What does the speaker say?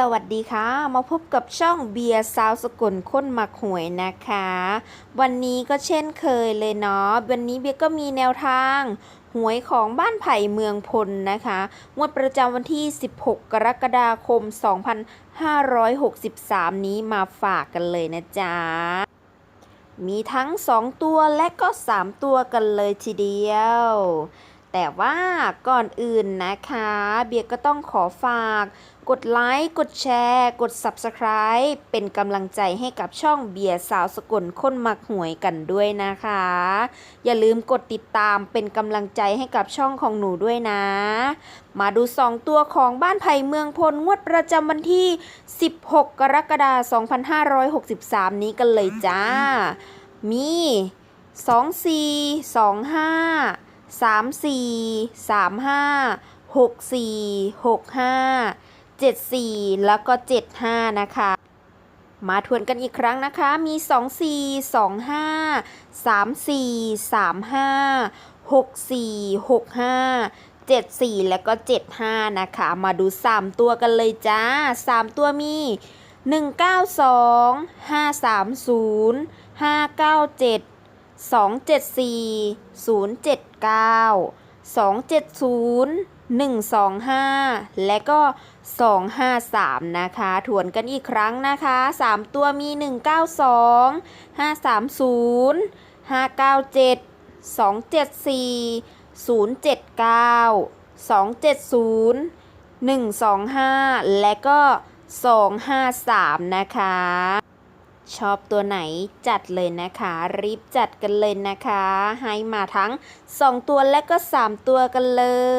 สวัสดีค่ะ มาพบกับช่องเบียร์สาวสกุลค้นมักหวยนะคะ วันนี้ก็เช่นเคยเลยเนาะวันนี้เบียร์ก็มีแนวทาง หวยของบ้านไผ่เมืองพลนะคะงวดประจำวันที่ 16 กรกฎาคม 2563 นี้มาฝากกันเลยนะจ๊ะ มีทั้ง 2 ตัวและก็ 3 ตัวกันเลยทีเดียว แต่ว่าก่อนอื่นนะคะ เบียร์ก็ต้องขอฝาก กดไลค์ กดแชร์ กด Subscribe เป็นกำลังใจให้กับช่องเบียร์สาวสกลคนมักหวยกันด้วยนะคะ อย่าลืมกดติดตามเป็นกำลังใจให้กับช่องของหนูด้วยนะ มาดู 2 ตัวของบ้านไผ่เมืองพลงวดประจำวันที่ 16 กรกฎาคม 2563 นี้กันเลยจ้า มี 2 4 2 5 3 4 3 5 6 4 6 5 7 4แล้วก็7 5นะคะ มาทวนกันอีกครั้งนะคะ มี2 4 2 5 3 4 3 5 6 4 6 5 7 4แล้วก็7 5นะคะ มาดู3ตัวกันเลยจ้า3ตัวมี1 9 2 5 3 0 5 9 7 2 7 4 0 7 9 2 7 274 079 270 1 2 5 และก็ 2 5 3 นะคะ ทวนกันอีกครั้งนะคะ 3 ตัวมี 1 9 2 5 3 0 5 9 7 2 7 4 0 7 9 2 7 0 1 2 5 และก็ 2 5 3 นะคะ ชอบตัวไหนจัดเลยนะคะ รีบจัดกันเลยนะคะ ให้มาทั้ง 2 ตัวและก็ 3 ตัวกันเลย